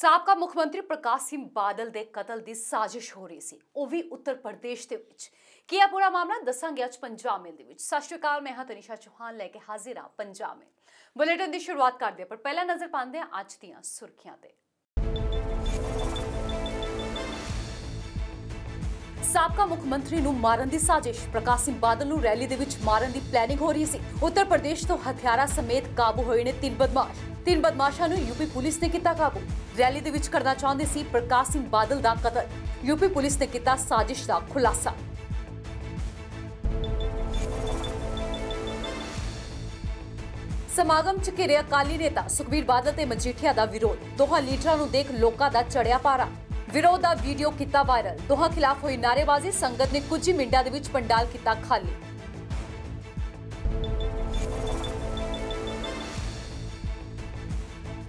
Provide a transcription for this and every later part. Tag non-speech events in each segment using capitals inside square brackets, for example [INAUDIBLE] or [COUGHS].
ਸਾਬਕਾ ਮੁੱਖ ਮੰਤਰੀ ਪ੍ਰਕਾਸ਼ ਸਿੰਘ ਬਾਦਲ ਦੇ ਕਤਲ ਦੀ ਸਾਜ਼ਿਸ਼ ਹੋ ਰਹੀ ਸੀ। ਉਹ ਵੀ ਉੱਤਰ ਪ੍ਰਦੇਸ਼ ਦੇ ਵਿੱਚ। ਕੀ ਆ ਪੂਰਾ ਮਾਮਲਾ ਦੱਸਾਂਗੇ ਅੱਜ ਪੰਜਾਬ ਮੇਲ ਦੇ ਵਿੱਚ। ਸਤਿ ਸ਼੍ਰੀ ਅਕਾਲ, ਮੈਂ ਹਾਂ ਤਨਿਸ਼ਾ ਚੌਹਾਨ, ਲੈ ਕੇ ਹਾਜ਼ਰ ਹਾਂ ਪੰਜਾਬ ਮੇਲ। ਬੁਲੇਟਿਨ ਦੀ ਸ਼ੁਰੂਆਤ ਕਰਦੇ ਹਾਂ, ਪਰ ਪਹਿਲਾਂ ਨਜ਼ਰ ਪਾਉਂਦੇ ਹਾਂ ਅੱਜ ਦੀਆਂ ਸੁਰਖੀਆਂ ਤੇ। ਸਾਬਕਾ ਮੁੱਖ ਮੰਤਰੀ ਨੂੰ ਮਾਰਨ ਦੀ ਸਾਜ਼ਿਸ਼। ਪ੍ਰਕਾਸ਼ ਸਿੰਘ ਬਾਦਲ ਨੂੰ ਰੈਲੀ ਦੇ ਵਿੱਚ ਮਾਰਨ ਦੀ ਪਲੈਨਿੰਗ ਹੋ ਰਹੀ ਸੀ। ਉੱਤਰ ਪ੍ਰਦੇਸ਼ ਤੋਂ ਹਥਿਆਰਾਂ ਸਮੇਤ ਕਾਬੂ ਹੋਏ ਨੇ ਤਿੰਨ ਬਦਮਾਸ਼। ਤਿੰਨ ਬਦਮਾਸ਼ਾਂ ਨੂੰ ਯੂਪੀ ਪੁਲਿਸ ਨੇ ਕੀਤਾ ਕਾਬੂ। ਰੈਲੀ ਦੇ ਵਿੱਚ ਕਰਨਾ ਚਾਹੁੰਦੇ ਸੀ ਪ੍ਰਕਾਸ਼ ਸਿੰਘ ਬਾਦਲ ਦਾ ਕਤਲ। ਯੂਪੀ ਪੁਲਿਸ ਨੇ ਕੀਤਾ ਸਾਜ਼ਿਸ਼ ਦਾ ਖੁਲਾਸਾ। ਸਮਾਗਮ ਚ ਘਿਰੇ ਅਕਾਲੀ ਨੇਤਾ ਸੁਖਬੀਰ ਬਾਦਲ ਤੇ ਮਜੀਠੀਆ ਦਾ ਵਿਰੋਧ। ਦੋਹਾਂ ਲੀਡਰਾਂ ਨੂੰ ਦੇਖ ਲੋਕਾਂ ਦਾ ਚੜਿਆ ਪਾਰਾ। ਵਿਰੋਧ ਦਾ ਵੀਡੀਓ ਕੀਤਾ ਵਾਇਰਲ। ਦੋਹਾਂ ਖਿਲਾਫ ਹੋਈ ਨਾਅਰੇਬਾਜ਼ੀ, ਸੰਗਤ ਨੇ ਕੁਝ ਹੀ ਮਿੰਟਾਂ ਦੇ ਵਿੱਚ ਪੰਡਾਲ ਕੀਤਾ ਖਾਲੀ।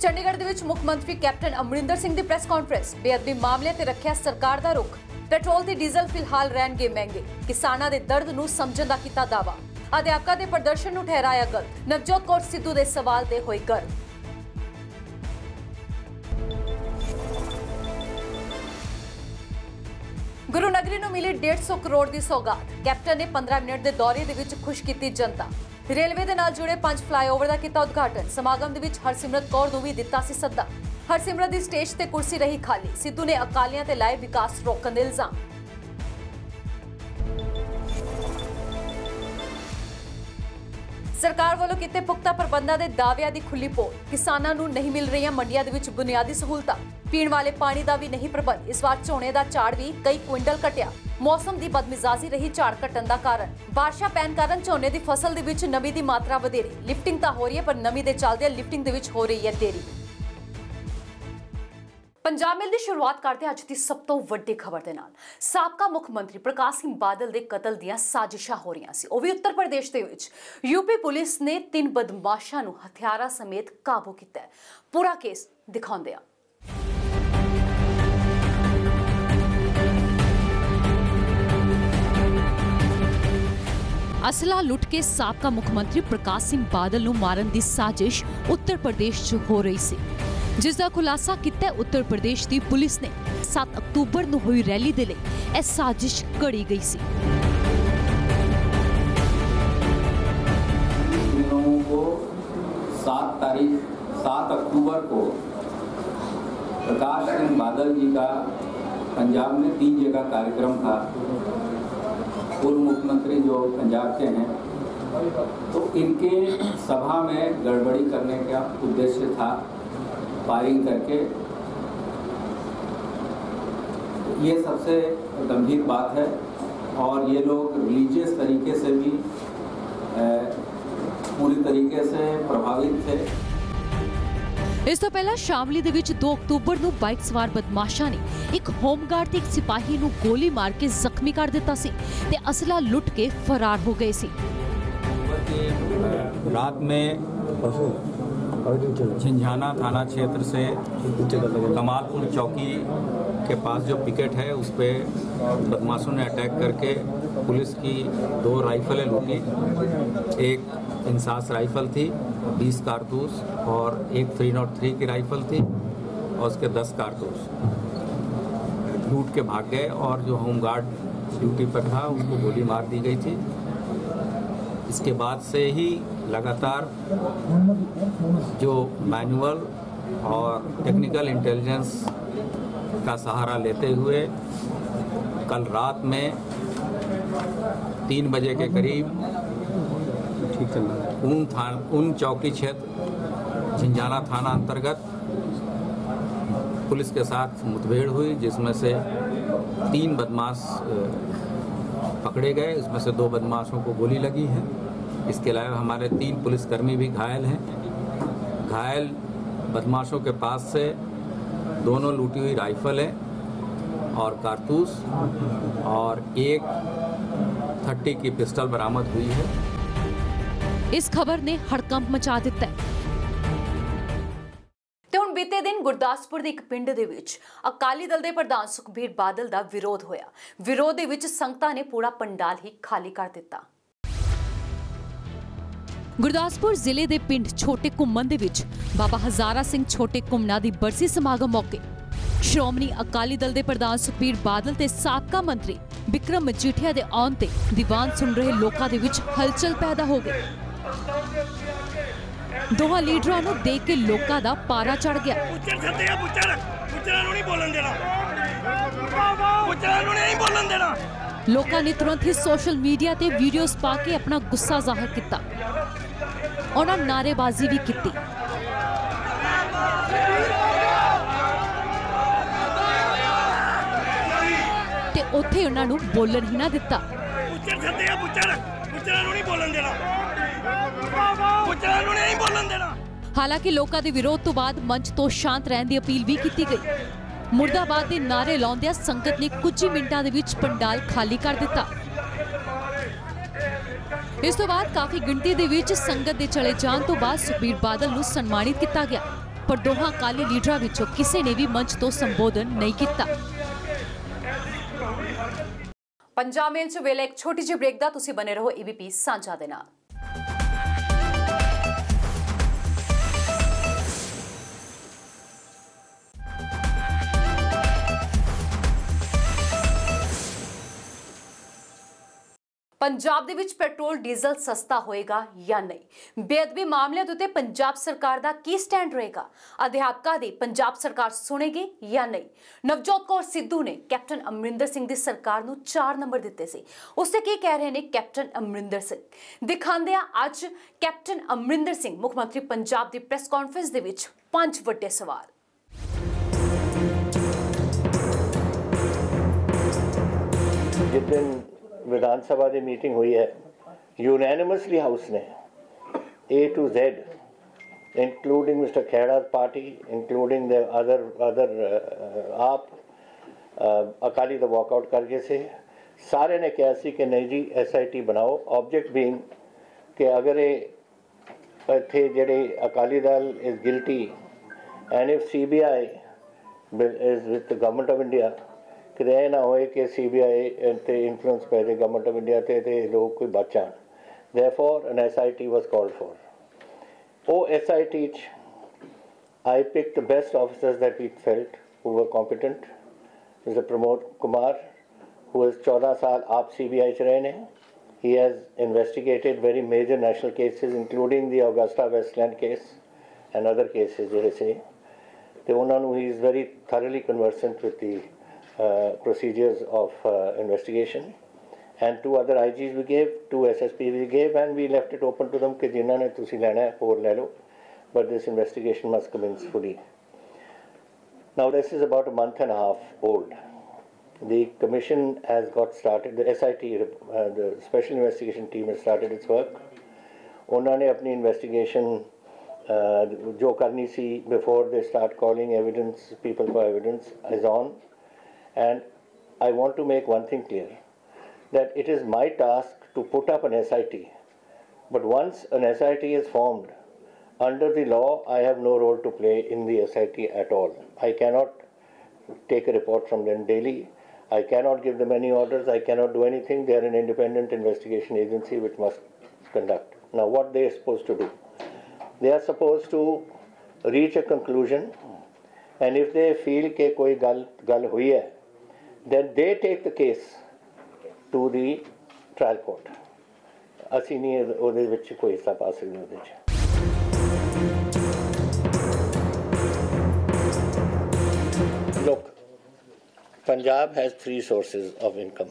ਚੰਡੀਗੜ੍ਹ ਦੇ ਵਿੱਚ ਮੁੱਖ ਮੰਤਰੀ ਕੈਪਟਨ ਅਮਰਿੰਦਰ ਸਿੰਘ ਦੀ ਪ੍ਰੈਸ ਕਾਨਫਰੰਸ, ਬੇਅਦਬੀ ਮਾਮਲੇ ਤੇ ਰੱਖਿਆ ਸਰਕਾਰ ਦਾ ਰੁਖ। ਪੈਟਰੋਲ ਤੇ ਡੀਜ਼ਲ ਫਿਲਹਾਲ ਰਹਿਣਗੇ ਮਹਿੰਗੇ। ਕਿਸਾਨਾਂ ਦੇ ਦਰਦ ਨੂੰ ਸਮਝਣ ਦਾ ਕੀਤਾ ਦਾਵਾ ਅਧਿਆਪਕਾਂ ਦੇ ਪ੍ਰਦਰਸ਼ਨ ਨੂੰ ਠਹਿਰਾਇਆ ਗਲਤ। ਨਵਜੋਤ ਕੌਰ ਸਿੱਧੂ ਦੇ ਸਵਾਲ ਤੇ ਹੋਈ ਗਰਮ। ਗੁਰੂ ਨਗਰੀ ਨੂੰ ਮਿਲੀ 150 ਕਰੋੜ ਦੀ ਸੌਗਾਤ। ਕੈਪਟਨ ਨੇ 15 ਮਿੰਟ ਦੇ ਦੌਰੇ ਦੇ ਵਿੱਚ ਖੁਸ਼ ਕੀਤੀ ਜਨਤਾ। ਰੇਲਵੇ ਦੇ ਨਾਲ ਜੁੜੇ ਪੰਜ ਫਲਾਈਓਵਰ ਦਾ ਕੀਤਾ ਉਦਘਾਟਨ। ਸਮਾਗਮ ਦੇ ਵਿੱਚ ਹਰਸਿਮਰਤ ਕੌਰ ਨੂੰ ਵੀ ਦਿੱਤਾ ਸੀ ਸੱਦਾ। ਹਰਸਿਮਰਤ ਦੀ ਸਟੇਜ ਤੇ ਕੁਰਸੀ ਰਹੀ ਖਾਲੀ। ਸਿੱਧੂ ਨੇ ਅਕਾਲੀਆਂ ਤੇ ਲਾਏ ਵਿਕਾਸ ਰੋਕਣ ਦੇ ਇਲਜ਼ਾਮ। ਸਰਕਾਰ ਵੱਲੋਂ ਕੀਤੇ ਪੁਖਤਾ ਪ੍ਰਬੰਧਾਂ ਦੇ ਦਾਅਵਿਆਂ ਦੀ ਖੁੱਲੀ ਪੋਲ। ਕਿਸਾਨਾਂ ਨੂੰ ਨਹੀਂ ਮਿਲ ਰਹੀਆਂ ਮੰਡੀਆਂ ਦੇ ਵਿੱਚ ਬੁਨਿਆਦੀ ਸਹੂਲਤਾਂ। ਪੀਣ ਵਾਲੇ ਪਾਣੀ ਦਾ ਵੀ ਨਹੀਂ ਪ੍ਰਬੰਧ। ਇਸ ਵਾਰ ਝੋਨੇ ਦਾ ਝਾੜ ਵੀ ਕਈ ਕੁਇੰਟਲ ਘਟਿਆ ਮੌਸਮ ਦੀ ਬਦਮਿਜ਼ਾਜੀ ਰਹੀ ਝਾੜ ਘਟਣ ਦਾ ਕਾਰਨ। ਬਾਰਿਸ਼ਾਂ ਪੈਣ ਕਾਰਨ ਝੋਨੇ ਦੀ ਫਸਲ ਦੇ ਵਿੱਚ ਨਮੀ ਦੀ ਮਾਤਰਾ ਵਧੇਰੀ। ਲਿਫਟਿੰਗ ਤਾਂ ਹੋ ਰਹੀ ਹੈ, ਪਰ ਨਮੀ ਦੇ ਚੱਲਦੇ ਲਿਫਟਿੰਗ ਦੇ ਵਿੱਚ ਹੋ ਰਹੀ ਹੈ ਦੇਰੀ। ਪੰਜਾਬ ਮੇਲ ਦੀ ਸ਼ੁਰੂਆਤ ਕਰਦੇ ਹਾਂ ਅੱਜ ਦੀ ਸਭ ਤੋਂ ਵੱਡੀ ਖਬਰ ਦੇ ਨਾਲ। ਸਾਬਕਾ ਮੁੱਖ ਮੰਤਰੀ ਪ੍ਰਕਾਸ਼ ਸਿੰਘ ਬਾਦਲ ਦੇ ਕਤਲ ਦੀਆਂ ਸਾਜ਼ਿਸ਼ਾਂ ਹੋ ਰਹੀਆਂ ਸੀ। ਉਹ ਵੀ ਉੱਤਰ ਪ੍ਰਦੇਸ਼ ਦੇ ਵਿੱਚ। ਯੂਪੀ ਪੁਲਿਸ ਨੇ ਤਿੰਨ ਬਦਮਾਸ਼ਾਂ ਨੂੰ ਹਥਿਆਰਾਂ ਸਮੇਤ ਕਾਬੂ ਕੀਤਾ ਹੈ। ਪੂਰਾ ਕੇਸ ਦਿਖਾਉਂਦੇ ਆ ਅਸਲਾ ਲੁੱਟ ਕੇ ਸਾਬਕਾ ਮੁੱਖ ਮੰਤਰੀ ਪ੍ਰਕਾਸ਼ ਸਿੰਘ ਬਾਦਲ ਨੂੰ ਮਾਰਨ ਦੀ ਸਾਜ਼ਿਸ਼ ਉੱਤਰ ਪ੍ਰਦੇਸ਼ 'ਚ ਹੋ ਰਹੀ ਸੀ। ਜਿਸ ਦਾ ਖੁਲਾਸਾ ਕੀਤਾ ਉੱਤਰ ਪ੍ਰਦੇਸ਼ ਦੀ ਪੁਲਿਸ ਨੇ 7 ਅਕਤੂਬਰ ਨੂੰ ਹੋਈ ਰੈਲੀ ਦੇ ਲਈ ਇਹ ਸਾਜ਼ਿਸ਼ ਘੜੀ ਗਈ ਸੀ इन लोगों को सात तारीख सात अक्टूबर को प्रकाश सिंह बादल जी का पंजाब में तीन जगह कार्यक्रम था पूर्व मुख्यमंत्री जो पंजाब के हैं तो इनके सभा में गड़बड़ी करने का उद्देश्य था फायरिंग करके ये सबसे गंभीर बात है और ये लोग रिलीजियस तरीके से भी अ, पूरी तरीके से प्रभावित थे ਇਸ ਤੋਂ ਪਹਿਲਾਂ ਸ਼ਾਮਲੀ ਦੇ ਵਿੱਚ 2 ਅਕਤੂਬਰ ਨੂੰ ਬਾਈਕ ਸਵਾਰ ਬਦਮਾਸ਼ਾਂ ਨੇ ਇੱਕ ਹੋਮਗਾਰਡ ਤੇ ਇੱਕ ਸਿਪਾਹੀ ਨੂੰ ਗੋਲੀ ਮਾਰ ਕੇ ਜ਼ਖਮੀ ਕਰ ਦਿੱਤਾ ਸੀ ਤੇ ਅਸਲਾ ਲੁੱਟ ਕੇ ਫਰਾਰ ਹੋ ਗਏ ਸੀ रात में झंझाना थाना क्षेत्र से कमालपुर चौकी के पास जो पिकेट है, उस पर बदमाशों ने अटैक करके पुलिस की दो राइफलें लूटी। एक इंसास राइफल थी 20 कारतूस और एक थ्री नॉट थ्री की राइफल थी और उसके 10 कारतूस। लूट के भाग गए और जो होमगार्ड ड्यूटी पर था, उसको गोली मार दी गई थी। इसके बाद से ही लगातार जो मैनुअल और टेक्निकल इंटेलिजेंस का सहारा लेते हुए कल रात में तीन बजे के करीब ठीक चल रहा ऊन थान ऊन चौकी क्षेत्र झिंझाना थाना अंतर्गत पुलिस के साथ मुठभेड़ हुई जिसमें से तीन बदमाश पकड़े गए। उसमें से दो बदमाशों को गोली लगी है। इसके अलावा हमारे तीन पुलिसकर्मी भी घायल हैं घायल बदमाशों के पास से दोनों लूटी हुई राइफलें और कारतूस और एक थर्टी की पिस्टल बरामद हुई है ਇਸ ਖਬਰ ਨੇ ਹੜਕੰਪ ਮਚਾ ਦਿੱਤਾ ਹੈ ਤੇ ਹੁਣ ਬੀਤੇ ਦਿਨ ਗੁਰਦਾਸਪੁਰ ਦੇ ਇੱਕ ਪਿੰਡ ਦੇ ਵਿੱਚ ਅਕਾਲੀ ਦਲ ਦੇ ਪ੍ਰਧਾਨ ਸੁਖਬੀਰ ਬਾਦਲ ਦਾ ਵਿਰੋਧ ਹੋਇਆ ਵਿਰੋਧ ਦੇ ਵਿੱਚ ਸੰਗਤਾਂ ਨੇ ਪੂਰਾ ਪੰਡਾਲ ਹੀ ਖਾਲੀ ਕਰ ਦਿੱਤਾ ਗੁਰਦਾਸਪੁਰ ਜ਼ਿਲ੍ਹੇ ਦੇ ਪਿੰਡ ਛੋਟੇ ਘੁੰਮਣ ਦੇ ਵਿੱਚ ਬਾਬਾ ਹਜ਼ਾਰਾ ਸਿੰਘ ਛੋਟੇ ਘੁੰਮਣਾ ਦੀ ਬਰਸੀ ਸਮਾਗਮ ਮੌਕੇ ਸ਼੍ਰੋਮਣੀ ਅਕਾਲੀ ਦਲ ਦੇ ਪ੍ਰਧਾਨ ਸੁਖਬੀਰ ਬਾਦਲ ਤੇ ਸਾਬਕਾ ਮੰਤਰੀ ਵਿਕਰਮ ਮਜੀਠੀਆ ਦੇ ਆਉਣ ਤੇ ਦੀਵਾਨ ਸੁਣ ਰਹੇ ਲੋਕਾਂ ਦੇ ਵਿੱਚ ਹਲਚਲ ਪੈਦਾ ਹੋ ਗਈ। ਦੋਹਾਂ ਲੀਡਰਾਂ ਨੂੰ ਦੇਖ ਕੇ ਲੋਕਾਂ ਦਾ ਪਾਰਾ ਚੜ ਗਿਆ। ਪੁੱਤਰ ਸੱਦੇ ਆ ਪੁੱਤਰ ਪੁੱਤਰਾਂ ਨੂੰ ਨਹੀਂ ਬੋਲਣ ਦੇਣਾ। ਪੁੱਤਰਾਂ ਨੂੰ ਨਹੀਂ ਬੋਲਣ ਦੇਣਾ। ਲੋਕਾਂ ਨੇ ਤੁਰੰਤ ਹੀ ਸੋਸ਼ਲ ਮੀਡੀਆ ਤੇ ਵੀਡੀਓਜ਼ ਪਾ ਕੇ ਆਪਣਾ ਗੁੱਸਾ ਜ਼ਾਹਰ ਕੀਤਾ। ਉਹਨਾਂ ਨਾਅਰੇਬਾਜ਼ੀ ਵੀ ਕੀਤੀ। ਤੇ ਉੱਥੇ ਉਹਨਾਂ ਨੂੰ ਬੋਲਣ ਹੀ ਨਾ ਦਿੱਤਾ। ਪੁੱਤਰ ਸੱਦੇ ਆ ਪੁੱਤਰ ਪੁੱਤਰਾਂ ਨੂੰ ਨਹੀਂ ਬੋਲਣ ਦੇਣਾ। ਪੁੱਤਰਾਂ ਨੂੰ ਨਹੀਂ ਬੋਲਣ ਦੇਣਾ। ਹਾਲਾਂਕਿ ਲੋਕਾਂ ਦੇ ਵਿਰੋਧ ਤੋਂ ਬਾਅਦ ਮੰਚ ਤੋਂ ਸ਼ਾਂਤ ਰਹਿਣ ਦੀ ਅਪੀਲ ਵੀ ਕੀਤੀ ਗਈ। ਮੁਰਦਾਬਾਦ ਦੇ ਨਾਅਰੇ ਲਾਉਂਦਿਆਂ ਸੰਗਤ ਨੇ ਕੁਝ ਹੀ ਮਿੰਟਾਂ ਦੇ ਵਿੱਚ ਪੰਡਾਲ ਖਾਲੀ ਕਰ ਦਿੱਤਾ। ਇਸ ਤੋਂ ਬਾਅਦ ਕਾਫੀ ਗਿਣਤੀ ਦੇ ਵਿੱਚ ਸੰਗਤ ਦੇ ਚਲੇ ਜਾਣ ਤੋਂ ਬਾਅਦ ਸੁਖਬੀਰ ਬਾਦਲ ਨੂੰ ਸਨਮਾਨਿਤ ਕੀਤਾ ਗਿਆ। ਪਰ ਦੋਹਾਂ ਅਕਾਲੀ ਲੀਡਰਾਂ ਵਿੱਚੋਂ ਕਿਸੇ ਨੇ ਵੀ ਮੰਚ ਤੋਂ ਸੰਬੋਧਨ ਨਹੀਂ ਕੀਤਾ। ਪੰਜਾਬ ਮੇਲ ਚ ਵੇਲੇ ਇੱਕ ਛੋਟੀ ਜਿਹੀ ਬ੍ਰੇਕ ਦਾ ਤੁਸੀਂ ਬਨੇ ਰਹੋ ਏਬੀਪੀ ਸਾਂਝਾ ਦੇ ਨਾਲ। ਪੰਜਾਬ ਦੇ ਵਿੱਚ ਪੈਟਰੋਲ, ਡੀਜ਼ਲ ਸਸਤਾ ਹੋਏਗਾ ਜਾਂ ਨਹੀਂ? ਬੇਅਦਬੀ ਮਾਮਲਿਆਂ ਦੇ ਉੱਤੇ ਪੰਜਾਬ ਸਰਕਾਰ ਦਾ ਕੀ ਸਟੈਂਡ ਰਹੇਗਾ? ਅਧਿਆਪਕਾਂ ਦੀ ਪੰਜਾਬ ਸਰਕਾਰ ਸੁਣੇਗੀ ਜਾਂ ਨਹੀਂ? ਨਵਜੋਤ ਕੌਰ ਸਿੱਧੂ ਨੇ ਕੈਪਟਨ ਅਮਰਿੰਦਰ ਸਿੰਘ ਦੀ ਸਰਕਾਰ ਨੂੰ 4 ਨੰਬਰ ਦਿੱਤੇ ਸੀ। ਉਸ 'ਤੇ ਕੀ ਕਹਿ ਰਹੇ ਨੇ ਕੈਪਟਨ ਅਮਰਿੰਦਰ ਸਿੰਘ? ਦਿਖਾਉਂਦੇ ਆ ਅੱਜ ਕੈਪਟਨ ਅਮਰਿੰਦਰ ਸਿੰਘ, ਮੁੱਖ ਮੰਤਰੀ ਪੰਜਾਬ ਦੀ ਪ੍ਰੈਸ ਕਾਨਫਰੰਸ ਦੇ ਵਿੱਚ ਪੰਜ ਵੱਡੇ ਸਵਾਲ। ਜਿਸ ਦਿਨ ਵਿਧਾਨ ਸਭਾ ਦੀ ਮੀਟਿੰਗ ਹੋਈ ਹੈ ਯੂਨੈਨਿਮਸਲੀ ਹਾਊਸ ਨੇ A to Z including Mr. Khera's party including the other other uh, AAP uh, Akali the walkout ਕਰਕੇ ਸੇ ਸਾਰੇ ਨੇ ਕਿਹਾ ਸੀ ਕਿ ਨਹੀਂ ਜੀ ਐਸਆਈਟੀ ਬਣਾਓ ਆਬਜੈਕਟ ਬੀਇੰਗ ਕਿ ਅਗਰ ਇਹ ਇੱਥੇ ਜਿਹੜੇ Akali Dal is guilty and if CBI is with कि रहे ना होए कि सी बी आई ते इंफ्लुएंस पए ते गवर्नमेंट ऑफ इंडिया ते ते लोक कोई बचान therefore N S I T was I picked the best officers that we felt who were competent. Mr. Pramod Kumar, who is 14 saal aap CBI ch. He has investigated very major national cases, including the Augusta Westland case and other cases, they say. They, he is very thoroughly conversant with the procedures of uh, investigation and two other IGs we gave two SSPs we gave and we left it open to them ਕਿ ਜਿਨ੍ਹਾਂ ਨੇ ਤੁਸੀਂ ਲੈਣਾ ਹੈ ਹੋਰ ਲੈ ਲਓ but this investigation must commence fully now this is about a month and a half old the commission has got started the SIT uh, the special investigation team has started its work ਉਹਨਾਂ ਨੇ ਆਪਣੀ investigation ਜੋ ਕਰਨੀ ਸੀ before they start calling evidence people for evidence is on And I want to make one thing clear that it is my task to put up an SIT. But once an SIT is formed, under the law, I have no role to play in the SIT at all. I cannot take a report from them daily. I cannot give them any orders. I cannot do anything. They are an independent investigation agency which must conduct. Now, what they are supposed to do? They are supposed to reach a conclusion, and if they feel कि कोई गल गल हुई है, then they take the case to the trial court. ਅਸੀਂ ਨਹੀਂ ਇਹਦੇ- ਉਹਦੇ ਵਿੱਚ ਕੋਈ ਹਿੱਸਾ ਪਾ ਸਕਦੇ ਉਹਦੇ ਵਿੱਚ Look, Punjab has three sources of income.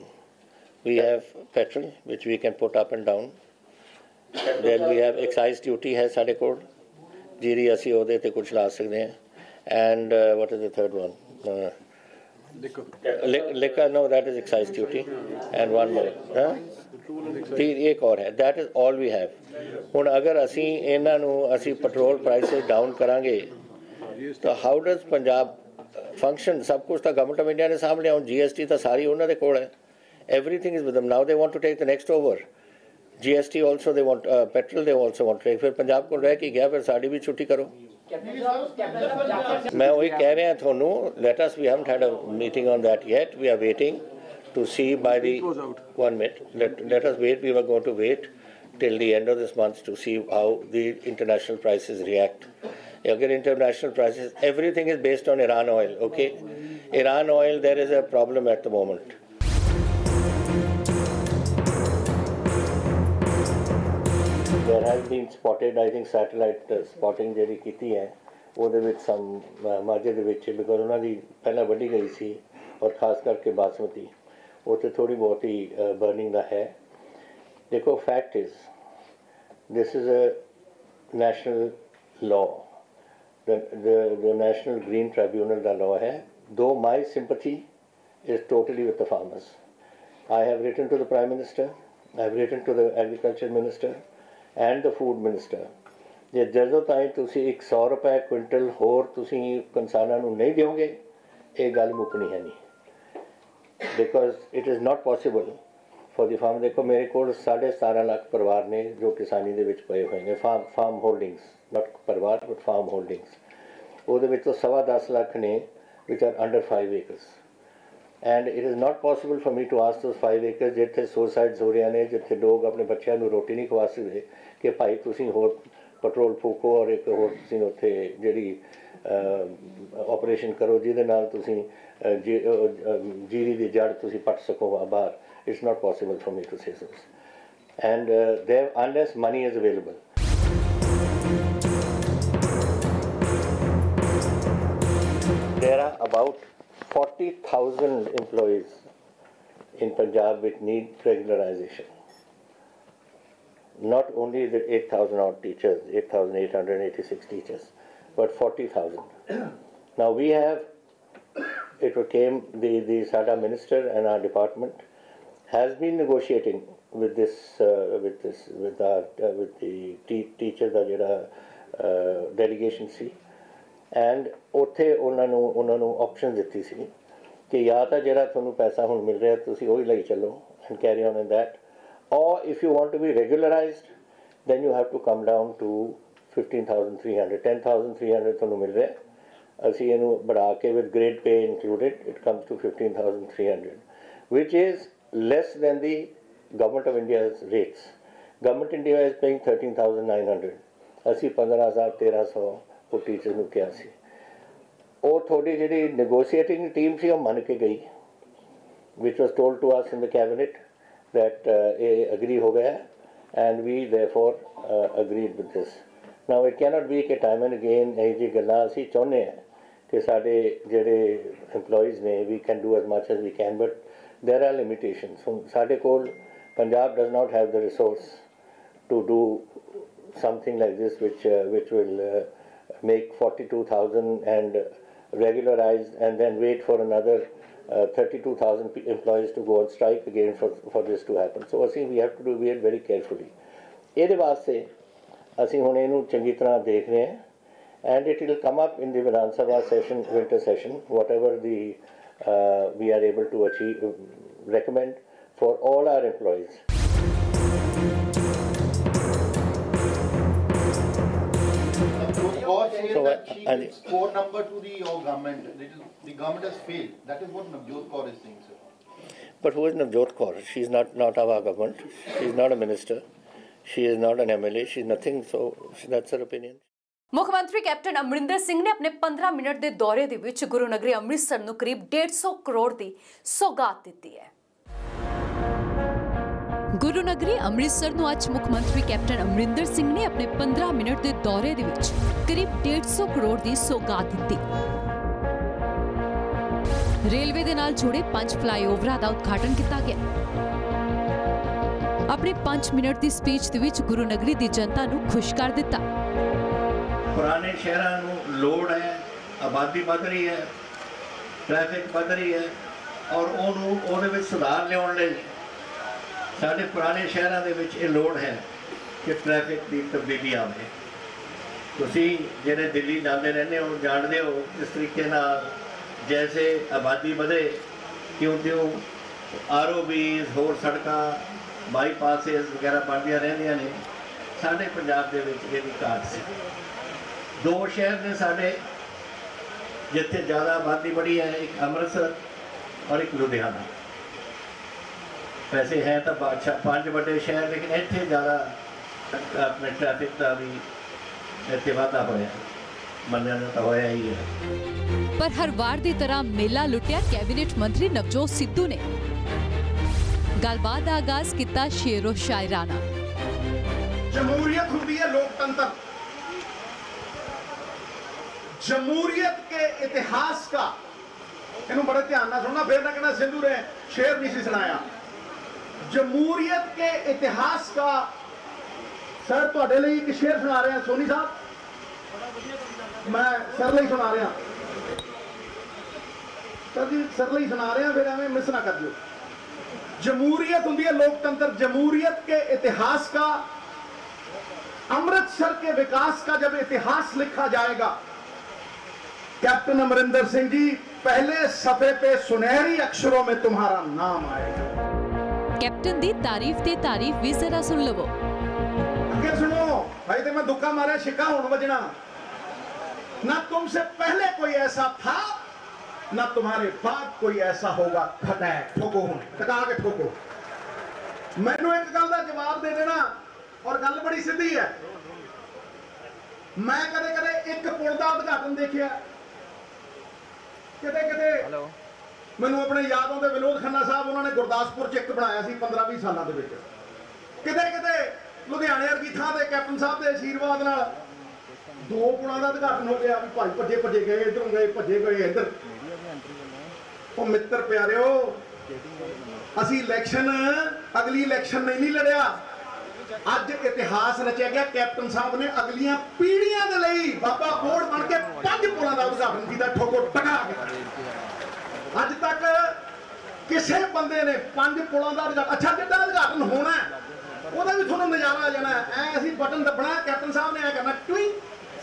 We have petrol, which we can put up and down. Then we have excise duty ਹੈ ਸਾਡੇ ਕੋਲ ਜਿਹੜੀ ਅਸੀਂ ਉਹਦੇ ਤੇ ਕੁਝ ਲਾ ਸਕਦੇ ਹਾਂ and uh, what is the third one uh, Li- liquor, no, that is excise duty. And one more. Huh? ਤੇ ਇੱਕ ਹੋਰ ਹੈ that is all we have ਹੁਣ ਅਗਰ ਅਸੀਂ ਇਹਨਾਂ ਨੂੰ ਅਸੀਂ ਪੈਟਰੋਲ ਪ੍ਰਾਈਸਸ ਡਾਊਨ ਕਰਾਂਗੇ ਤਾਂ ਹਾਊ ਡਸ ਪੰਜਾਬ ਫੰਕਸ਼ਨ ਸਭ ਕੁਝ ਤਾਂ ਗਵਰਨਮੈਂਟ ਆਫ ਇੰਡੀਆ ਨੇ ਸਾਹਮਣੇ ਲਿਆ ਹੁਣ ਜੀਐਸਟੀ ਤਾਂ ਸਾਰੀ ਉਹਨਾਂ ਦੇ ਕੋਲ ਹੈ everything is with them now they want to take the next over GST also they want uh, petrol they also want to take ਫਿਰ ਪੰਜਾਬ ਕੋਲ ਰਹਿ ਕੇ ਗਿਆ ਫਿਰ ਸਾਡੀ ਵੀ ਛੁੱਟੀ ਕਰੋ ਮੈਂ ਉਹੀ ਕਹਿ ਰਿਹਾ ਤੁਹਾਨੂੰ let us we haven't had a meeting on that yet we are waiting to see by the one minute let, let us wait we were going to wait till the end of this month to see how the international prices react. Again, international prices, everything is based on Iran oil, okay? Iran oil, there is a problem at the moment. There has been spotted, I think satellite uh, spotting ਜਿਹੜੀ ਕੀਤੀ ਹੈ ਉਹਦੇ ਵਿੱਚ ਸਮ ਮਾਝੇ ਦੇ ਵਿੱਚ because ਉਹਨਾਂ ਦੀ ਪਹਿਲਾਂ ਵੱਢੀ ਗਈ ਸੀ ਔਰ ਖਾਸ ਕਰਕੇ ਬਾਸਮਤੀ ਉੱਥੇ ਥੋੜੀ ਬਹੁਤੀ ਬਰਨਿੰਗ ਦਾ ਹੈ ਦੇਖੋ fact is this is a national law. The, the, the National Green Tribunal ਦਾ law ਹੈ though my sympathy is totally with the farmers. I have written to the Prime Minister, I have written to the Agriculture Minister and the food minister ਜੇ ਜਦੋਂ ਤਾਈਂ ਤੁਸੀਂ 100 ਰੁਪਏ quintal ਹੋਰ ਤੁਸੀਂ ਕਿਸਾਨਾਂ ਨੂੰ ਨਹੀਂ ਦਿਓਗੇ, ਇਹ ਗੱਲ ਮੁੱਕਣੀ ਹੈ ਨਹੀਂ। Because it is not possible for the farm ਦੇਖੋ, ਮੇਰੇ ਕੋਲ 17.5 ਲੱਖ ਪਰਿਵਾਰ ਨੇ ਜੋ ਕਿਸਾਨੀ ਦੇ ਵਿੱਚ ਪਏ ਹੋਏ ਨੇ। ਫਾਰਮ ਫਾਰਮ ਹੋਲਡਿੰਗਸ ਨਾਟ ਪਰਿਵਾਰ ਬਟ ਫਾਰਮ ਹੋਲਡਿੰਗਸ ਉਹਦੇ ਵਿੱਚੋਂ ਸਵਾ 10 ਲੱਖ ਨੇ ਵਿਚ are under 5 acres and it is not possible for me to ask those 5 acre ਜਿੱਥੇ ਸੁਸਾਈਡਸ ਹੋ ਰਹੀਆਂ ਨੇ ਜਿੱਥੇ ਲੋਕ ਆਪਣੇ ਬੱਚਿਆਂ ਨੂੰ ਰੋਟੀ ਨਹੀਂ ਖਵਾ ਸਕਦੇ ਕਿ ਭਾਈ ਤੁਸੀਂ ਹੋਰ ਪੈਟਰੋਲ ਫੂਕੋ ਔਰ ਇੱਕ ਹੋਰ ਤੁਸੀਂ ਉੱਥੇ ਜਿਹੜੀ ਆਪਰੇਸ਼ਨ ਕਰੋ ਜਿਹਦੇ ਨਾਲ ਤੁਸੀਂ ਜੀਰੀ ਦੀ ਜੜ ਤੁਸੀਂ ਪੱਟ ਸਕੋ ਬਾਹਰ it's not possible for me to say this and they unless money is available there a about 40,000 employees in Punjab which need regularization. Not only the 8,000 odd teachers, 8,886 teachers, but 40,000. [COUGHS] now we have, it came, the, the SADA minister and our department has been negotiating with this, uh, with this, with our, uh, with the te- teacher, the ਜਿਹੜਾ, uh, delegation C and ਉੱਥੇ ਉਹਨਾਂ ਨੂੰ ਉਹਨਾਂ ਨੂੰ option ਦਿੱਤੀ ਸੀ ਕਿ ਜਾਂ ਤਾਂ ਜਿਹੜਾ ਤੁਹਾਨੂੰ ਪੈਸਾ ਹੁਣ ਮਿਲ ਰਿਹਾ ਤੁਸੀਂ ਉਹ ਹੀ ਲਈ ਚੱਲੋ and carry on in that or if you want to be regularised then you have to come down to 15300 10300 ਤੁਹਾਨੂੰ ਮਿਲ ਰਿਹਾ ਅਸੀਂ ਇਹਨੂੰ ਬੜਾ ਕੇ with grade pay included it comes to 15300 which is less than the government of india's rates government india is paying 13900 ਅਸੀਂ 15000 1300 ਉਹ teacher ਨੂੰ ਕਿਹਾ ਸੀ ਉਹ ਤੁਹਾਡੀ ਜਿਹੜੀ ਨੈਗੋਸ਼ੀਏਟਿੰਗ ਟੀਮ ਸੀ ਉਹ ਮੰਨ ਕੇ ਗਈ which was told to us in the cabinet that uh, ਇਹ agree ਹੋ ਗਿਆ and we therefore uh, agreed with this. Now it cannot be ਕਿ time and again ਇਹ ਜੀ ਗੱਲਾਂ ਅਸੀਂ ਚਾਹੁੰਦੇ ਹਾਂ ਕਿ ਸਾਡੇ ਜਿਹੜੇ EMPLOYEES ਨੇ we can do as much as we can but there are limitations. ਹੁਣ ਸਾਡੇ ਕੋਲ Punjab does not have the resource to do something like this which uh, which will uh, make 42,000 and regularized and then wait for another uh, 32,000 pe- employees to go on strike again for, for this to happen. So ਅਸੀਂ we have to do it very carefully. ਇਹਦੇ ਵਾਸਤੇ ਅਸੀਂ ਹੁਣ ਇਹਨੂੰ ਚੰਗੀ ਤਰ੍ਹਾਂ ਦੇਖ ਰਹੇ ਹਾਂ and it will come up in the Vidhan Sabha session, winter session, whatever the uh, we are able to achieve, recommend for all our employees. Says So, that uh, she and- will score number to the your government. Is, the government has failed. That is what Navjot Kaur is saying, sir. But who is Navjot Kaur? She is not, not our government. She is not a minister. She is not an MLA. She is nothing. So that's her opinion. ਮੁੱਖ ਮੰਤਰੀ captain Amarinder Singh ਨੇ ਆਪਣੇ 15 minute ਦੇ ਦੌਰੇ ਦੇ ਵਿੱਚ ਗੁਰੂ ਨਗਰੀ ਅੰਮ੍ਰਿਤਸਰ ਨੂੰ ਕਰੀਬ 150 ਕਰੋੜ ਦੀ ਸੌਗਾਤ ਦਿੱਤੀ ਹੈ ਗੁਰੂ ਨਗਰੀ ਅੰਮ੍ਰਿਤਸਰ ਨੂੰ ਅੱਜ ਮੁੱਖ ਮੰਤਰੀ ਕੈਪਟਨ ਅਮਰਿੰਦਰ ਸਿੰਘ ਨੇ ਆਪਣੇ 15 ਮਿੰਟ ਦੇ ਦੌਰੇ ਦੇ ਵਿੱਚ ਕਰੀਬ 150 ਕਰੋੜ ਦੀ ਸੌਗਾਤ ਦਿੱਤੀ। ਰੇਲਵੇ ਦੇ ਨਾਲ ਜੁੜੇ ਪੰਜ ਫਲਾਈਓਵਰਾਂ ਦਾ ਉਦਘਾਟਨ ਕੀਤਾ ਗਿਆ। ਆਪਣੇ 5 ਮਿੰਟ ਦੀ ਸਪੀਚ ਦੇ ਵਿੱਚ ਗੁਰੂ ਨਗਰੀ ਦੀ ਜਨਤਾ ਨੂੰ ਖੁਸ਼ ਕਰ ਦਿੱਤਾ। ਪੁਰਾਣੇ ਸ਼ਹਿਰਾਂ ਨੂੰ ਲੋੜ ਹੈ, ਆਬਾਦੀ ਵੱਧ ਰਹੀ ਹੈ, ਟ੍ਰੈਫਿਕ ਵੱਧ ਰਹੀ ਹੈ ਔਰ ਉਹਨੂੰ, ਉਹਦੇ ਵਿੱਚ ਸੁਧਾਰ ਲਿਆਉਣ ਲਈ ਸਾਡੇ ਪੁਰਾਣੇ ਸ਼ਹਿਰਾਂ ਦੇ ਵਿੱਚ ਇਹ ਲੋੜ ਹੈ ਕਿ ਟ੍ਰੈਫਿਕ ਦੀ ਤਬਦੀਲੀ ਆਵੇ। ਤੁਸੀਂ ਜਿਹੜੇ ਦਿੱਲੀ ਜਾਂਦੇ ਰਹਿੰਦੇ ਹੋ, ਜਾਣਦੇ ਹੋ, ਇਸ ਤਰੀਕੇ ਨਾਲ ਜੈਸੇ ਆਬਾਦੀ ਵਧੇ, ਕਿਉਂ ਕਿਉਂ ਆਰਓਬੀਜ਼ ਹੋਰ ਸੜਕਾਂ ਬਾਈਪਾਸਸ ਵਗੈਰਾ ਬਣਦੀਆਂ ਰਹਿੰਦੀਆਂ ਨੇ, ਸਾਡੇ ਪੰਜਾਬ ਦੇ ਵਿੱਚ ਇਹਦੀ ਘਾਟ ਸੀ ਦੋ ਸ਼ਹਿਰ ਨੇ ਸਾਡੇ, ਜਿੱਥੇ ਜ਼ਿਆਦਾ ਆਬਾਦੀ ਬੜੀ ਹੈ, ਇੱਕ ਅੰਮ੍ਰਿਤਸਰ ਔਰ ਇੱਕ ਲੁਧਿਆਣਾ। ਵੈਸੇ ਹੈ ਤਾਂ ਬਾਦਸ਼ਾਹ ਪੰਜ ਵੱਡੇ ਸ਼ਹਿਰ ਲੇਕਿਨ ਇੱਥੇ ਜ਼ਿਆਦਾ ਆਪਣੇ ਟ੍ਰੈਫਿਕ ਦਾ ਵੀ ਇੱਥੇ ਵਾਧਾ ਹੋਇਆ ਮੰਨਿਆ ਤਾਂ ਹੋਇਆ ਹੀ ਹੈ ਪਰ ਹਰ ਵਾਰ ਦੀ ਤਰ੍ਹਾਂ ਮੇਲਾ ਲੁੱਟਿਆ ਕੈਬਨਿਟ ਮੰਤਰੀ ਨਵਜੋਤ ਸਿੱਧੂ ਨੇ ਗੱਲਬਾਤ ਦਾ ਆਗਾਜ਼ ਕੀਤਾ ਸ਼ੇਰੋ ਸ਼ਾਇਰਾਨਾ जमहूरियत होती है लोकतंत्र जमहूरियत के इतिहास का ਇਹਨੂੰ ਬੜੇ ਧਿਆਨ ਨਾਲ ਸੁਣਨਾ ਫੇਰ ਨਾ ਕਹਿਣਾ ਸਿੰਧੂ ਨੇ ਸ਼ੇਰ ਨਹੀਂ ਸੀ ਸੁਣਾਇਆ ਜਮਹੂਰੀਅਤ ਕੇ ਇਤਿਹਾਸ का ਸਰ ਤੁਹਾਡੇ ਲਈ ਇੱਕ ਸ਼ੇਰ ਸੁਣਾ ਰਿਹਾ ਸੋਨੀ ਸਾਹਿਬ ਮੈਂ ਸਰ ਲਈ ਸੁਣਾ ਰਿਹਾ ਸਰ ਜੀ ਸਰ ਲਈ ਸੁਣਾ ਰਿਹਾ ਫਿਰ ਐਵੇਂ ਮਿਸ ਨਾ ਕਰ ਦਿਓ जमहूरियत होती है लोकतंत्र जमहूरियत के इतिहास का अमृतसर के विकास का जब इतिहास लिखा जाएगा कैप्टन अमरिंदर सिंह जी पहले सफे पे सुनहरी अक्षरों में तुम्हारा नाम आएगा ਕੈਪਟਨ ਦੀ ਤਾਰੀਫ ਤੇ ਤਾਰੀਫ ਵੀ ਜ਼ਰਾ ਸੁਣ ਲਵੋ आगे सुनो भाई तो मैं दुक्का मारे शिका होने बजना ना तुमसे पहले कोई ऐसा था ना तुम्हारे बाद कोई ऐसा होगा खटैक ठोको ਹੁਣ ਟਕਾ ਕੇ ਠੋਕੋ ਮੈਨੂੰ ਇੱਕ ਗੱਲ ਦਾ ਜਵਾਬ ਦੇ ਦੇਣਾ ਔਰ ਗੱਲ ਬੜੀ ਸਿੱਧੀ ਹੈ ਮੈਂ ਕਦੇ ਕਦੇ ਇੱਕ ਪੁਲ ਦਾ ਉਦਘਾਟਨ ਦੇਖਿਆ ਕਿਤੇ ਕਿਤੇ ਹੈਲੋ ਮੈਨੂੰ ਆਪਣੇ ਯਾਦ ਆਉਂਦੇ ਵਿਨੋਦ ਖੰਨਾ ਸਾਹਿਬ, ਉਹਨਾਂ ਨੇ ਗੁਰਦਾਸਪੁਰ ਚ ਇੱਕ ਬਣਾਇਆ ਸੀ 15 20 ਸਾਲਾਂ ਦੇ ਵਿੱਚ। ਕਿਤੇ ਕਿਤੇ ਲੁਧਿਆਣੇ ਵਰਗੀ ਥਾਂ ਤੇ ਕੈਪਟਨ ਸਾਹਿਬ ਦੇ ਆਸ਼ੀਰਵਾਦ ਨਾਲ ਦੋ ਪੁਲਾਂ ਦਾ ਉਦਘਾਟਨ ਹੋ ਗਿਆ ਵੀ ਭਾਈ ਭੱਜੇ ਭੱਜੇ ਗਏ, ਇਧਰੋਂ ਗਏ, ਭੱਜੇ ਗਏ, ਇੱਧਰ। ਉਹ ਮਿੱਤਰ ਪਿਆਰਿਓ, ਅਸੀਂ ਇਲੈਕਸ਼ਨ, ਅਗਲੀ ਇਲੈਕਸ਼ਨ ਨਹੀਂ ਨਹੀਂ ਲੜਿਆ। ਅੱਜ ਇਤਿਹਾਸ ਰਚਿਆ ਗਿਆ, ਕੈਪਟਨ ਸਾਹਿਬ ਨੇ ਅਗਲੀਆਂ ਪੀੜ੍ਹੀਆਂ ਦੇ ਲਈ ਬਾਬਾ ਬੋੜ ਬਣ ਕੇ ਪੰਜ ਪੁਲਾਂ ਦਾ ਉਦਘਾਟਨ ਕੀਤਾ, ਠੋਕੋ ਟਕਾ ਕੇ। ਅੱਜ ਤੱਕ ਕਿਸੇ ਬੰਦੇ ਨੇ ਪੰਜ ਪੁਲਾਂ ਦਾ ਉਦਘਾਟਨ ਅੱਛਾ ਜਿੱਦਾਂ ਉਦਘਾਟਨ ਹੋਣਾ ਉਹਦਾ ਵੀ ਤੁਹਾਨੂੰ ਨਜ਼ਾਰਾ ਆ ਜਾਣਾ ਐ ਅਸੀਂ ਬਟਨ ਦੱਬਣਾ ਕੈਪਟਨ ਸਾਹਿਬ ਨੇ ਐ ਕਰਨਾ ਟੁਈ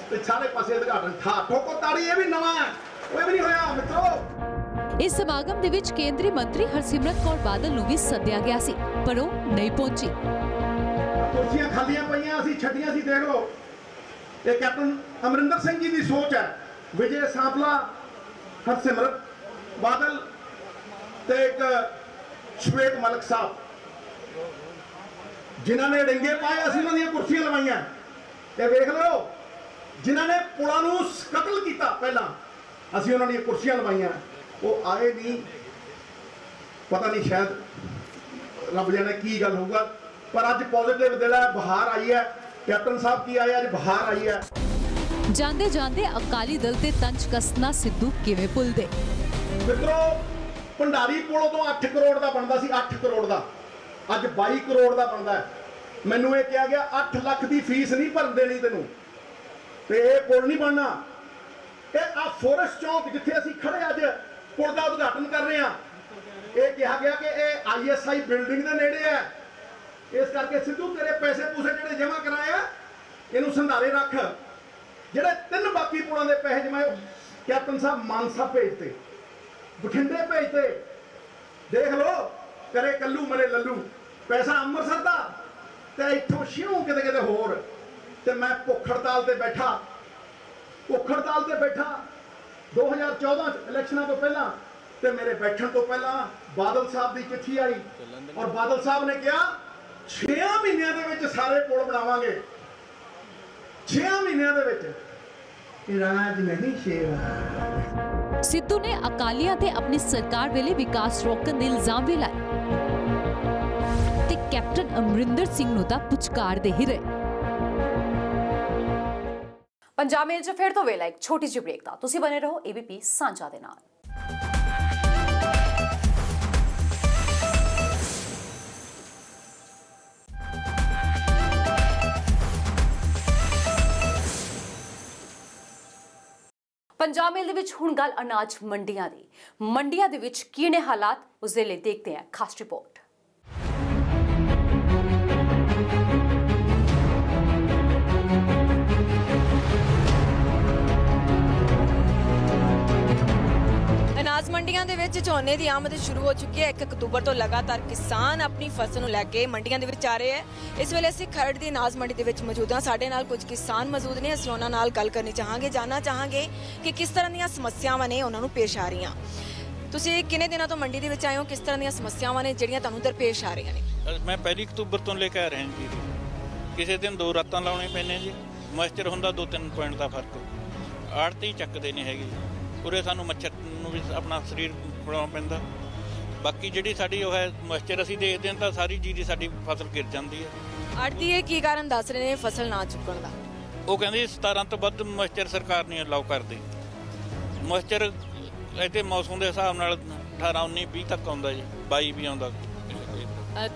ਤੇ ਸਾਰੇ ਪਾਸੇ ਉਦਘਾਟਨ ਠਾ ਠੋਕੋ ਤਾੜੀ ਇਹ ਵੀ ਨਵਾਂ ਹੈ ਉਹ ਵੀ ਨਹੀਂ ਹੋਇਆ ਮਿੱਤਰੋ। ਇਸ ਸਮਾਗਮ ਦੇ ਵਿੱਚ ਕੇਂਦਰੀ ਮੰਤਰੀ ਹਰਸਿਮਰਤ ਕੌਰ ਬਾਦਲ ਨੂੰ ਵੀ ਸੱਦਿਆ ਗਿਆ ਸੀ ਪਰ ਉਹ ਨਹੀਂ ਪਹੁੰਚੀ। ਕੁਰਸੀਆਂ ਖਾਲੀਆਂ ਪਈਆਂ ਅਸੀਂ ਛੱਡੀਆਂ ਸੀ ਦੇਖ ਲਓ। ਇਹ ਕੈਪਟਨ ਅਮਰਿੰਦਰ ਸਿੰਘ ਜੀ ਦੀ ਸੋਚ ਹੈ। ਵਿਜੇ ਸਾਂਪਲਾ ਹਰਸਿਮਰਤ। ਬਾਦਲ ਤੇ ਇੱਕ ਸ਼ਵੇਤ ਮਲਕ ਸਾਹਿਬ, ਜਿਨ੍ਹਾਂ ਨੇ ਡਿੰਗੇ ਪਾਏ, ਅਸੀਂ ਉਹਨਾਂ ਦੀਆਂ ਕੁਰਸੀਆਂ ਲਵਾਈਆਂ। ਤੇ ਵੇਖ ਲਓ, ਜਿਨ੍ਹਾਂ ਨੇ ਪੁਲਾਂ ਨੂੰ ਕਤਲ ਕੀਤਾ ਪਹਿਲਾਂ, ਅਸੀਂ ਉਹਨਾਂ ਦੀਆਂ ਕੁਰਸੀਆਂ ਲਵਾਈਆਂ। ਉਹ ਆਏ ਨਹੀਂ ਪਤਾ ਨਹੀਂ ਸ਼ਾਇਦ ਰੱਬ ਜਾਣੇ ਕੀ ਗੱਲ ਹੋਊਗਾ, ਪਰ ਅੱਜ ਪੋਜ਼ਿਟਿਵ ਦਿਲ ਹੈ, ਬਹਾਰ ਆਈ ਹੈ। ਕੈਪਟਨ ਸਾਹਿਬ ਕੀ ਆਇਆ ਅੱਜ ਬਹਾਰ ਆਈ ਹੈ। ਜਾਂਦੇ ਜਾਂਦੇ ਅਕਾਲੀ ਦਲ ਤੇ ਤੰਜ ਕਸਨਾ ਸਿੱਧੂ ਕਿਵੇਂ ਭੁੱਲਦੇ? ਮਿੱਤਰੋ, ਭੰਡਾਰੀ ਪੁਲੋਂ ਤੋਂ 8 ਕਰੋੜ ਦਾ ਬਣਦਾ ਸੀ 8 ਕਰੋੜ ਦਾ। ਅੱਜ 22 ਕਰੋੜ ਦਾ ਬਣਦਾ ਮੈਨੂੰ ਇਹ ਕਿਹਾ ਗਿਆ 8 ਲੱਖ ਦੀ ਫੀਸ ਨਹੀਂ ਭਰਨ ਦੇਣੀ ਤੈਨੂੰ। ਤੇ ਇਹ ਪੁਲ ਨਹੀਂ ਬਣਨਾ। ਇਹ ਆ ਫੋਰੈਸਟ ਚੌਂਕ ਜਿੱਥੇ ਅਸੀਂ ਖੜੇ ਅੱਜ, ਪੁਲ ਦਾ ਉਦਘਾਟਨ ਕਰ ਰਹੇ ਹਾਂ। ਇਹ ਕਿਹਾ ਗਿਆ ਕਿ ਇਹ ਆਈਐਸਆਈ ਬਿਲਡਿੰਗ ਦੇ ਨੇੜੇ ਹੈ। ਇਸ ਕਰਕੇ ਸਿੱਧੂ, ਤੇਰੇ ਪੈਸੇ ਪੂਸੇ ਜਿਹੜੇ ਜਮ੍ਹਾਂ ਕਰਾਏ ਇਹਨੂੰ ਸੰਧਾਰੇ ਰੱਖ। ਜਿਹੜੇ ਤਿੰਨ ਬਾਕੀ ਪੁਲਾਂ ਦੇ ਪੈਸੇ ਜਮ੍ਹਾਂ ਕੈਪਟਨ ਸਾਹਿਬ ਮਾਨਸਾ ਭੇਜਤੇ। ਬਠਿੰਡੇ ਭੇਜਤੇ ਦੇਖ ਲਓ ਕਰੇ ਕੱਲੂ ਮਰੇ ਲੱਲੂ। ਪੈਸਾ ਅੰਮ੍ਰਿਤਸਰ ਦਾ ਤੇ ਇੱਥੋਂ ਸ਼ਿਉ ਕਿਤੇ ਕਿਤੇ ਹੋਰ। ਤੇ ਮੈਂ ਭੁੱਖ ਹੜਤਾਲ ਤੇ ਬੈਠਾ। ਭੁੱਖ ਹੜਤਾਲ ਤੇ ਬੈਠਾ। 2014 ਚ ਇਲੈਕਸ਼ਨਾਂ ਤੋਂ ਪਹਿਲਾਂ ਤੇ ਮੇਰੇ ਬੈਠਣ ਤੋਂ ਪਹਿਲਾਂ ਬਾਦਲ ਸਾਹਿਬ ਦੀ ਚਿੱਠੀ ਆਈ। ਔਰ ਬਾਦਲ ਸਾਹਿਬ ਨੇ ਕਿਹਾ 6 ਮਹੀਨਿਆਂ ਦੇ ਵਿੱਚ ਸਾਰੇ ਪੁਲ ਬਣਾਵਾਂਗੇ। 6 ਮਹੀਨਿਆਂ ਦੇ ਵਿੱਚ। ਇਹ ਰਾਜ ਨਹੀਂ ਸ਼ੇਰ ਸਿੱਧੂ ਨੇ ਅਕਾਲੀਆਂ ਤੇ ਆਪਣੀ ਸਰਕਾਰ ਵੇਲੇ ਵਿਕਾਸ ਰੋਕਣ ਦੇ ਇਲਜ਼ਾਮ ਵੀ ਲਾਏ। ਤੇ ਕੈਪਟਨ ਅਮਰਿੰਦਰ ਸਿੰਘ ਨੂੰ ਤਾਂ ਪੁਚਕਾਰਦੇ ਹੀ ਰਹੇ। ਪੰਜਾਬ ਮੇਲ 'ਚ ਫਿਰ ਤੋਂ ਵੇਲਾ ਇੱਕ ਛੋਟੀ ਜਿਹੀ ਬ੍ਰੇਕ ਦਾ। ਤੁਸੀਂ ਬਨੇ ਰਹੋ ਏਬੀਪੀ ਸਾਂਝਾ ਦੇ ਨਾਲ। ਪੰਜਾਬ ਮੇਲ ਦੇ ਵਿੱਚ ਹੁਣ ਗੱਲ ਅਨਾਜ ਮੰਡੀਆਂ ਦੀ। ਮੰਡੀਆਂ ਦੇ ਵਿੱਚ ਕੀ ਨੇ ਹਾਲਾਤ ਉਸ ਦੇ ਲਈ ਦੇਖਦੇ ਹਾਂ। ਖਾਸ ਰਿਪੋਰਟ ਅਨਾਜ ਮੰਡੀਆਂ ਦੇ ਵਿੱਚ ਝੋਨੇ ਦੀ ਆਮਦ ਸ਼ੁਰੂ ਹੋ ਚੁੱਕੀ ਹੈ। 1 ਅਕਤੂਬਰ ਤੋਂ ਲਗਾਤਾਰ ਕਿਸਾਨ ਆਪਣੀ ਫਸਲ ਨੂੰ ਲੈ ਕੇ ਮੰਡੀਆਂ ਦੇ ਵਿੱਚ ਆ ਰਹੇ ਹੈ। ਇਸ ਵੇਲੇ ਅਸੀਂ ਖਰੜ ਦੀ ਅਨਾਜ ਮੰਡੀ ਦੇ ਵਿੱਚ ਮੌਜੂਦ ਹਾਂ। ਸਾਡੇ ਨਾਲ ਕੁਝ ਕਿਸਾਨ ਮੌਜੂਦ ਨੇ। ਅਸੀਂ ਉਹਨਾਂ ਨਾਲ ਗੱਲ ਕਰਨੀ ਚਾਹਾਂਗੇ, ਜਾਨਣਾ ਚਾਹਾਂਗੇ ਕਿ ਕਿਸ ਤਰ੍ਹਾਂ ਦੀਆਂ ਸਮੱਸਿਆਵਾਂ ਨੇ ਉਹਨਾਂ ਨੂੰ ਪੇਸ਼ ਆ ਰਹੀਆਂ। ਤੁਸੀਂ ਕਿੰਨੇ ਦਿਨਾਂ ਤੋਂ ਮੰਡੀ ਦੇ ਵਿੱਚ ਆਏ ਹੋ? ਕਿਸ ਤਰ੍ਹਾਂ ਦੀਆਂ ਸਮੱਸਿਆਵਾਂ ਨੇ ਜਿਹੜੀਆਂ ਤੁਹਾਨੂੰ ਦਰਪੇਸ਼ ਆ ਰਹੀਆਂ ਨੇ? ਮੈਂ ਪਹਿਲੀ ਅਕਤੂਬਰ ਤੋਂ ਲੈ ਕੇ ਆ ਰਿਹਾ ਜੀ। ਕਿਸੇ ਦਿਨ ਦੋ ਰਾਤਾਂ ਲਾਉਣੇ ਪੈਣੇ ਜੀ। ਮੋਇਸਚਰ ਹੁੰਦਾ 2-3 ਪੁਆਇੰਟ ਦਾ ਫ਼ਰਕ। ਆੜਤੀ ਚੱਕਦੇ ਨਹੀਂ ਹੈਗੇ ਉਰੇ ਸਾਨੂੰ ਮੱਛਰ ਨੂੰ ਵੀ ਆਪਣਾ ਸਰੀਰ ਖੁਲਾਉਣਾ ਪੈਂਦਾ। ਬਾਕੀ ਜਿਹੜੀ ਸਾਡੀ ਉਹ ਹੈ ਮੋਇਸਚਰ ਅਸੀਂ ਦੇਖਦੇ ਹਾਂ ਤਾਂ ਸਾਰੀ ਜੀਰੀ ਸਾਡੀ ਫਸਲ ਗਿਰ ਜਾਂਦੀ ਹੈ। ਇਹ ਕੀ ਕਾਰਨ ਦੱਸ ਰਹੇ ਨੇ ਫਸਲ ਨਾ ਚੁੱਕਣ ਦਾ? ਉਹ ਕਹਿੰਦੇ 17 ਤੋਂ ਵੱਧ ਮੋਇਸਚਰ ਸਰਕਾਰ ਨਹੀਂ ਅਲਾਉ ਕਰਦੀ। ਮੋਇਸਚਰ ਇਹਦੇ ਮੌਸਮ ਦੇ ਹਿਸਾਬ ਨਾਲ 18 19 20 ਤੱਕ ਆਉਂਦਾ ਜੀ 22 ਵੀ ਆਉਂਦਾ।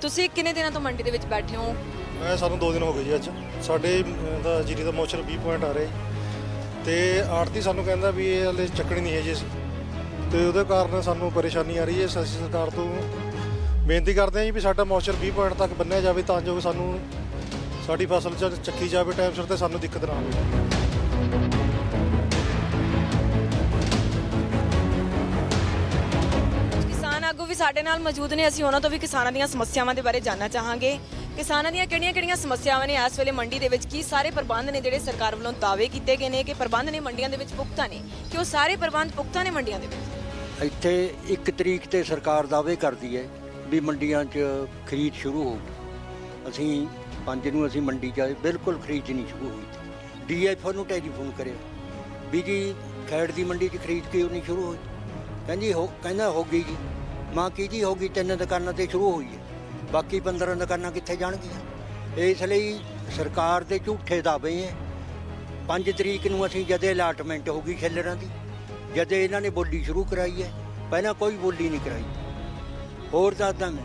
ਤੁਸੀਂ ਕਿੰਨੇ ਦਿਨਾਂ ਤੋਂ ਮੰਡੀ ਦੇ ਵਿੱਚ ਬੈਠੇ ਹੋ? ਮੈਂ ਸਾਨੂੰ 2 ਦਿਨ ਹੋ ਗਏ ਜੀ ਅੱਜ। ਸਾਡੇ ਦਾ ਜੀਰੀ ਦਾ ਮੋਚਰ 20 ਪੁਆਇੰਟ ਆ ਰਿਹਾ ਜੀ। ਤੇ ਆੜਤੀ ਸਾਨੂੰ ਕਹਿੰਦਾ ਵੀ ਇਹ ਹਲੇ ਚੱਕਣੀ ਨਹੀਂ ਹੈ ਜੀ ਅਸੀਂ। ਤੇ ਉਹਦੇ ਕਾਰਨ ਸਾਨੂੰ ਪਰੇਸ਼ਾਨੀ ਆ ਰਹੀ ਹੈ ਅਸੀਂ ਸਰਕਾਰ ਤੋਂ। ਬੇਨਤੀ ਕਰਦੇ ਹਾਂ ਜੀ ਵੀ ਸਾਡਾ ਮੋਚਰ 20 ਪੁਆਇੰਟ ਤੱਕ ਬੰਨਿਆ ਜਾਵੇ ਤਾਂ ਜੋ ਸਾਨੂੰ ਸਾਡੀ ਫਸਲ ਚ ਚੱਕੀ ਜਾਵੇ ਟਾਈਮ ਸਿਰ ਤੇ ਸਾਨੂੰ ਦਿੱਕਤ ਨਾ ਆਵੇ। ਕਿਸਾਨ ਆਗੂ ਵੀ ਸਾਡੇ ਨਾਲ ਮੌਜੂਦ ਨੇ। ਅਸੀਂ ਉਹਨਾਂ ਤੋਂ ਵੀ ਕਿਸਾਨਾਂ ਦੀਆਂ ਸਮੱਸਿਆਵਾਂ ਦੇ ਬਾਰੇ ਜਾਣਨਾ ਚਾਹਾਂਗੇ। ਕਿਸਾਨਾਂ ਦੀਆਂ ਕਿਹੜੀਆਂ-ਕਿਹੜੀਆਂ ਸਮੱਸਿਆਵਾਂ ਨੇ? ਇਸ ਵੇਲੇ ਮੰਡੀ ਦੇ ਵਿੱਚ ਕੀ ਸਾਰੇ ਪ੍ਰਬੰਧ ਨੇ ਜਿਹੜੇ ਸਰਕਾਰ ਵੱਲੋਂ ਦਾਅਵੇ ਕੀਤੇ ਗਏ ਨੇ ਕਿ ਪ੍ਰਬੰਧ ਨੇ ਮੰਡੀਆਂ ਦੇ ਵਿੱਚ ਪੁਖਤਾ ਨੇ? ਕਿ ਉਹ ਸਾਰੇ ਪ੍ਰਬੰਧ ਪੁਖਤਾ ਨੇ ਮੰਡੀਆਂ ਦੇ ਵਿੱਚ? ਇੱਥੇ ਇੱਕ ਤਰੀਕ ਤੇ ਸਰਕਾਰ ਦਾਅਵੇ ਕਰਦੀ ਹੈ ਵੀ ਮੰਡੀਆਂ 'ਚ ਖਰੀਦ ਸ਼ੁਰੂ ਹੋਊਗੀ ਅਸੀਂ ਪੰਜ ਨੂੰ ਅਸੀਂ ਮੰਡੀ 'ਚ ਬਿਲਕੁਲ ਖਰੀਦ ਨਹੀਂ ਸ਼ੁਰੂ ਹੋਈ। ਡੀਐਫਓ ਨੂੰ ਟੈਲੀਫੋਨ ਕਰਿਆ ਵੀ ਜੀ ਖੈੜ ਦੀ ਮੰਡੀ 'ਚ ਖਰੀਦ ਕਿਉਂ ਨਹੀਂ ਸ਼ੁਰੂ ਹੋਈ? ਕਹਿੰਦੀ ਹੋ, ਕਹਿੰਦਾ ਹੋ ਗਈ ਜੀ। ਮਾਂ ਕੀ ਜੀ, ਹੋ ਗਈ, ਤਿੰਨ ਦੁਕਾਨਾਂ ਤੇ ਸ਼ੁਰੂ ਹੋਈ ਹੈ। ਬਾਕੀ 15 ਦੁਕਾਨਾਂ ਕਿੱਥੇ ਜਾਣਗੀਆਂ? ਇਸ ਲਈ ਸਰਕਾਰ ਦੇ ਝੂਠੇ ਦਾਅਵੇ ਹੈ। 5 ਤਰੀਕ ਨੂੰ ਅਸੀਂ ਜਦੇ ਅਲਾਟਮੈਂਟ ਹੋ ਗਈ ਦੀ, ਜਦੇ ਇਹਨਾਂ ਨੇ ਬੋਲੀ ਸ਼ੁਰੂ ਕਰਾਈ ਹੈ, ਪਹਿਲਾਂ ਕੋਈ ਬੋਲੀ ਨਹੀਂ ਕਰਾਈ। ਹੋਰ ਦੱਸਦਾ ਮੈਂ,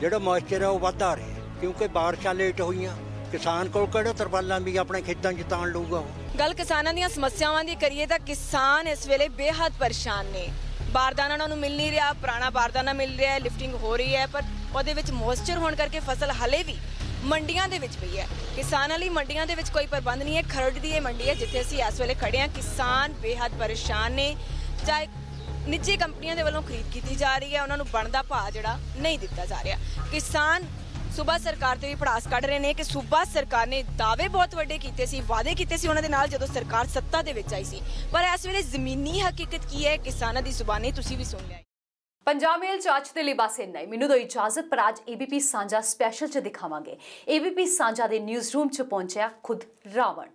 ਜਿਹੜਾ ਮੋਇਸਚਰ ਹੈ ਉਹ ਵੱਧ ਆ ਰਿਹਾ, ਕਿਉਂਕਿ ਬਾਰਿਸ਼ਾਂ ਲੇਟ ਹੋਈਆਂ, ਕਿਸਾਨ ਕੋਲ ਕਿਹੜਾ ਤਰਪਾਲਾਂ ਵੀ ਆਪਣੇ ਖੇਤਾਂ 'ਚ ਤਾਣ ਲਊਗਾ ਉਹ? ਗੱਲ ਕਿਸਾਨਾਂ ਦੀਆਂ ਸਮੱਸਿਆਵਾਂ ਦੀ ਕਰੀਏ ਤਾਂ ਕਿਸਾਨ ਇਸ ਵੇਲੇ ਬੇਹੱਦ ਪਰੇਸ਼ਾਨ ਨੇ। ਬਾਰਦਾਨਾ ਉਹਨਾਂ ਨੂੰ ਮਿਲ ਨਹੀਂ ਰਿਹਾ, ਪੁਰਾਣਾ ਬਾਰਦਾਨਾ ਮਿਲ ਰਿਹਾ ਲਿਫਟਿੰਗ ਹੋ ਰਹੀ ਹੈ, ਪਰ ਉਹਦੇ ਵਿੱਚ ਮੋਇਸਚਰ ਹੋਣ ਕਰਕੇ ਫਸਲ ਹਲੇ ਵੀ ਮੰਡੀਆਂ ਦੇ ਵਿੱਚ ਪਈ ਹੈ। ਕਿਸਾਨਾਂ ਲਈ ਮੰਡੀਆਂ ਦੇ ਵਿੱਚ ਕੋਈ ਪ੍ਰਬੰਧ ਨਹੀਂ ਹੈ। ਖਰੜ ਦੀ ਇਹ ਮੰਡੀ ਹੈ ਜਿੱਥੇ ਅਸੀਂ ਇਸ ਵੇਲੇ ਖੜੇ ਹਾਂ। ਕਿਸਾਨ ਬੇਹੱਦ ਪਰੇਸ਼ਾਨ ਨੇ। ਚਾਹੇ ਨਿੱਜੀ ਕੰਪਨੀਆਂ ਦੇ ਵੱਲੋਂ ਖਰੀਦ ਕੀਤੀ ਜਾ ਰਹੀ ਹੈ। ਉਹਨਾਂ ਨੂੰ ਬਣਦਾ ਭਾਅ ਜਿਹੜਾ ਨਹੀਂ ਦਿੱਤਾ ਜਾ ਰਿਹਾ। ਕਿਸਾਨ ਸੂਬਾ ਸਰਕਾਰ ਤੇ ਵੀ ਪੜਾਸ ਕੱਢ ਰਹੇ ਨੇ ਕਿ ਸੂਬਾ ਸਰਕਾਰ ਨੇ ਦਾਅਵੇ ਬਹੁਤ ਵੱਡੇ ਕੀਤੇ ਸੀ, ਵਾਅਦੇ ਕੀਤੇ ਸੀ ਉਹਨਾਂ ਦੇ ਨਾਲ ਜਦੋਂ ਸਰਕਾਰ ਸੱਤਾ ਦੇ ਵਿੱਚ ਆਈ ਸੀ। ਪਰ ਇਸ ਵੇਲੇ ਜ਼ਮੀਨੀ ਹਕੀਕਤ ਕੀ ਹੈ? ਕਿਸਾਨਾਂ ਦੀ ਜ਼ੁਬਾਨੀ ਤੁਸੀਂ ਵੀ ਸੁਣ ਲਿਆ ਪੰਜਾਬ ਮੇਲ ਚਾਚ ਦੇ ਲਈ ਬਸ ਇੰਨਾ ਹੀ। ਮੈਨੂੰ ਦੋ ਇਜਾਜ਼ਤ, ਪਰ ਅੱਜ ਏਬੀਪੀ ਸਾਂਝਾ ਸਪੈਸ਼ਲ ਚ ਦਿਖਾਵਾਂਗੇ। ਏਬੀਪੀ ਸਾਂਝਾ ਦੇ ਨਿਊਜ਼ ਰੂਮ ਚ ਪਹੁੰਚਿਆ ਖੁਦ ਰਾਵਣ।